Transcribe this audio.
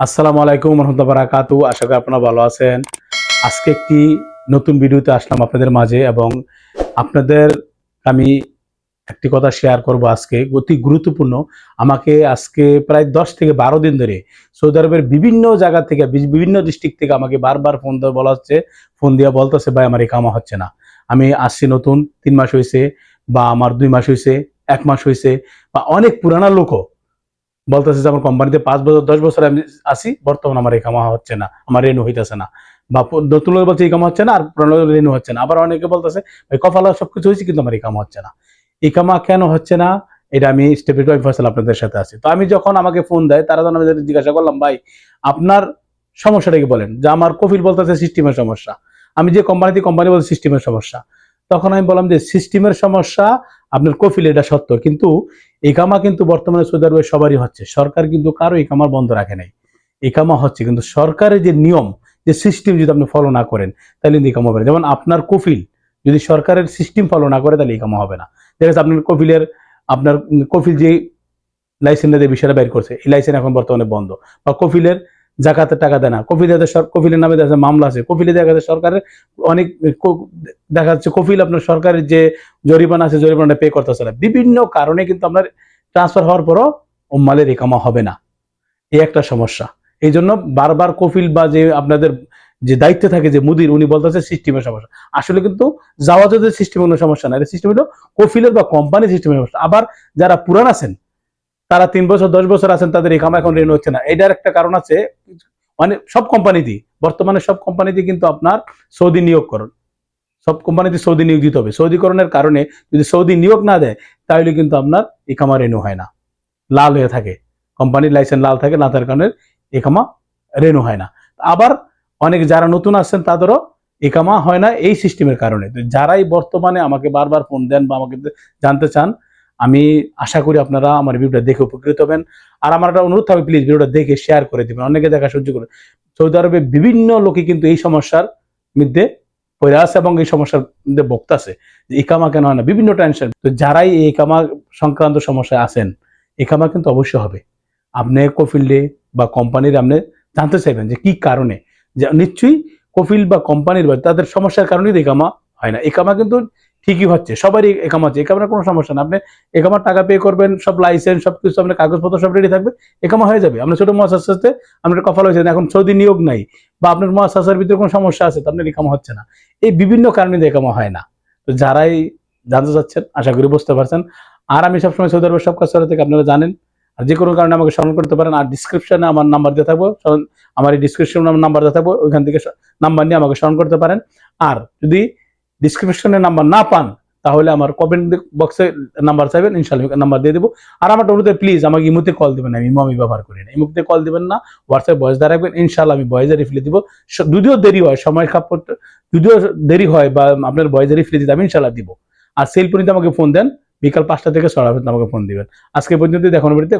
আসসালামু আলাইকুম রহমতুল্লাহ বারাকাতু আশা করি আপনারা ভালো আছেন। আজকে একটি নতুন ভিডিওতে আসলাম আপনাদের মাঝে এবং আপনাদের আমি একটি কথা শেয়ার করব আজকে, অতি গুরুত্বপূর্ণ। আমাকে আজকে প্রায় দশ থেকে বারো দিন ধরে সৌদি আরবের বিভিন্ন জায়গা থেকে বিভিন্ন ডিস্ট্রিক্ট থেকে আমাকে বারবার ফোন দিয়ে বলা হচ্ছে ফোন দিয়ে বলতেছে, ভাই, আমার এই কামা হচ্ছে না। আমি আসছি নতুন, তিন মাস হয়েছে বা আমার দুই মাস হয়েছে এক মাস হয়েছে বা অনেক পুরানা লোকও বলতেছে যে, আমার কোম্পানিতে পাঁচ বছর, দশ বছর আমি আসি বর্তমানে আমার এই হচ্ছে না, আমার রেনু হইতেছে না। বা নতুন লোক বলছে, এই কামা হচ্ছে না, আর পুরানো রেনু হচ্ছে না। আবার অনেকে বলতেছে, ভাই, কপালা সবকিছু হয়েছে, কিন্তু আমার এই কামা হচ্ছে না। এই কামা কেন হচ্ছে না? এটা আমি স্টেপ বাই ফসল আপনাদের সাথে আছি। তো আমি যখন আমাকে ফোন দেয়, তারা যখন আমি জিজ্ঞাসা করলাম, ভাই, আপনার সমস্যাটা কি বলেন? যে, আমার কফিল বলতেছে সিস্টেমের সমস্যা। আমি যে কোম্পানিতে কোম্পানি বলছে সিস্টেমের সমস্যা। তখন আমি বললাম যে সিস্টেমের সমস্যা, আপনার কফিল এটা সত্য, কিন্তু একামা কিন্তু বর্তমানে সৌদি আরবে সবারই হচ্ছে। সরকার কিন্তু কারও ইকামা বন্ধ রাখে নাই। ইকামা হচ্ছে কিন্তু সরকারের যে নিয়ম, যে সিস্টেম যদি আপনি ফলো না করেন, তাহলে কিন্তু ইকামা হবে না। যেমন আপনার কফিল, যদি সরকারের সিস্টেম ফলো না করে, তাহলে ইকামা হবে না। দেখা যাচ্ছে আপনার কফিলের, আপনার কফিল যে লাইসেন্সের বিষয়টা বের করছে, এই লাইসেন্স এখন বর্তমানে বন্ধ। বা কফিলের জাকাতের টাকা দেয় না। কফিলের সর- কফিলের নামে দেখা মামলা আছে। কফিলে দেখা যাচ্ছে সরকারের অনেক দেখা যাচ্ছে কফিল আপনার সরকারের যে জরিমানা আছে, জরিমানাটা পে করতেছে না। বিভিন্ন কারণে কিন্তু আপনার ট্রান্সফার হওয়ার পরও উম্মালের রেকামা হবে না। এই একটা সমস্যা। এই জন্য বারবার কফিল বা যে আপনাদের যে দায়িত্বে থাকে যে মুদির, উনি বলতেছে সিস্টেমের সমস্যা। আসলে কিন্তু যাওয়া জাওয়াজের সিস্টেমের কোনো সমস্যা না এটা সিস্টেম হলো কফিলের বা কোম্পানি সিস্টেমের সমস্যা। আবার যারা পুরান আছেন তারা তিন বছর, দশ বছর আছেন, তাদের একামা এখন ঋণ হচ্ছে না। এটার একটা কারণ আছে মানে সব কোম্পানিতেই বর্তমানে সব কোম্পানিতে কিন্তু আপনার সৌদি নিয়োগ করুন সব কোম্পানিতে সৌদি নিয়োগ দিতে হবে। সৌদিকরণের কারণে যদি সৌদি নিয়োগ না দেয়, তাহলে কিন্তু আপনার একামা রেনু হয় না। লাল হয়ে থাকে। কোম্পানির লাইসেন্স লাল থাকে, না তার কারণে একামা রেনু হয় না। আবার অনেক যারা নতুন আসছেন, তাদেরও একামা হয় না এই সিস্টেমের কারণে। যারাই বর্তমানে আমাকে বারবার ফোন দেন বা আমাকে জানতে চান আমি আশা করি আপনারা আমার ভিডিওটা দেখে উপকৃত হবেন। আর আমার একটা অনুরোধ থাকবে প্লিজ ভিডিওটা দেখে শেয়ার করে দিবেন। অনেকে দেখা সহ্য করে সৌদি আরবে বিভিন্ন লোকে কিন্তু এই সমস্যার মধ্যে পড়ে আছে এবং এই সমস্যার মধ্যে বক্তাছে যে একামা কেন হয় না? বিভিন্ন টেনশন তো যারাই এই একামা সংক্রান্ত সমস্যায় আছেন একামা কিন্তু অবশ্যই হবে। আপনি কফিল্ডে বা কোম্পানির আপনি জানতে চাইবেন যে কি কারণে? যে নিশ্চয়ই কফিল বা কোম্পানির বা তাদের সমস্যার কারণেই একামা হয় না। একামা কিন্তু ঠিকই হচ্ছে, সবারই একামা হচ্ছে একামার কোনো সমস্যা না আপনি একামার টাকা পে করবেন, সব লাইসেন্স সব কিছু, আপনার কাগজপত্র সব রেডি থাকবে, একামা হয়ে যাবে। আপনার ছোট মহাশাস্তে আপনার কপাল হয়েছে, এখন সৌদি নিয়োগ নাই, বা আপনার মহাশাস্ত্রের ভিতরে কোনো সমস্যা আছে, তো আপনার একামা হচ্ছে না। এই বিভিন্ন কারণে একামা হয় না। তো যারাই জানতে চাচ্ছেন, আশা করি বুঝতে পারছেন। আর আমি সবসময় সৌদি আরবের সব কাজ থেকে আপনারা জানেন। আর যে কোনো কারণে আমাকে স্মরণ করতে পারেন, আর ডিসক্রিপশনে আমার নাম্বার দিয়ে থাকব। আমার এই ডিসক্রিপশনে আমার নাম্বার দিয়ে থাকব, ওইখান থেকে নাম্বার নিয়ে আমাকে স্মরণ করতে পারেন। আর যদি ডিসক্রিপশনে নাম্বার না পান, তাহলে আমার কমেন্ট বক্সে নাম্বার চাইবেন ইনশাল্লাহ নাম্বার দিয়ে দেবো। আর আমার অনুরোধে প্লিজ আমাকে ইমুতে কল দিবেন আমি ইমো আমি ব্যবহার করি না। ইমুতে কল দিবেন না হোয়াটসঅ্যাপ ভয়েস দ্বারা রাখবেন ইনশাল্লাহ আমি ভয়েসে রিপ্লাই দিব। যদিও দেরি হয়, সময় খাপ যদিও দেরি হয় বা আপনার ভয়েসে রিপ্লাই দিতে আমি ইনশাল্লাহ দিব। আর সেল পর্যন্ত আমাকে ফোন দেন, বিকাল পাঁচটা থেকে পর্যন্ত আমাকে ফোন দিবেন। আজকে পর্যন্ত দেখানোর বাড়িতে।